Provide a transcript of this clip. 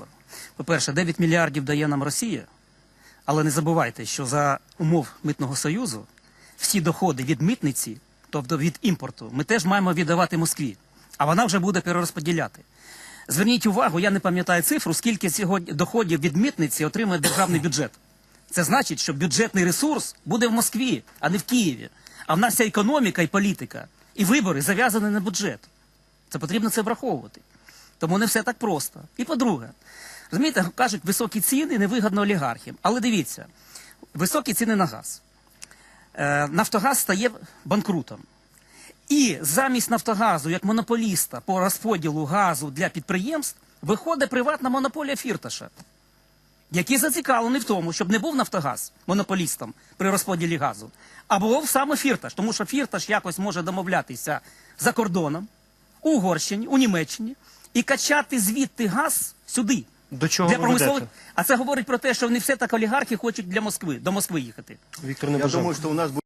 фактор. По-перше, 9 мільярдів дає нам Росія, але не забувайте, що за умов митного союзу всі доходи від митниці, тобто від імпорту, ми теж маємо віддавати Москві, а вона вже буде перерозподіляти. Зверніть увагу, я не пам'ятаю цифру, скільки сьогодні доходів від митниці отримує державний бюджет. Це значить, що бюджетний ресурс буде в Москві, а не в Києві. А в нас вся економіка і політика, і вибори зав'язані на бюджет. Це потрібно це враховувати. Тому не все так просто. І по-друге, розумієте, кажуть, високі ціни невигідно олігархам. Але дивіться, високі ціни на газ. Е, Нафтогаз стає банкрутом. І замість Нафтогазу, як монополіста по розподілу газу для підприємств, виходить приватна монополія Фірташа, який зацікавлений в тому, щоб не був Нафтогаз монополістом при розподілі газу, а був саме Фірташ, тому що Фірташ якось може домовлятися за кордоном, у Угорщині, у Німеччині, і качати звідти газ сюди. До чого для ви промислових. ведете? А це говорить про те, що не все так олігархи хочуть для Москви, до Москви їхати. Віктор Я Небоженко. думаю, что у нас будет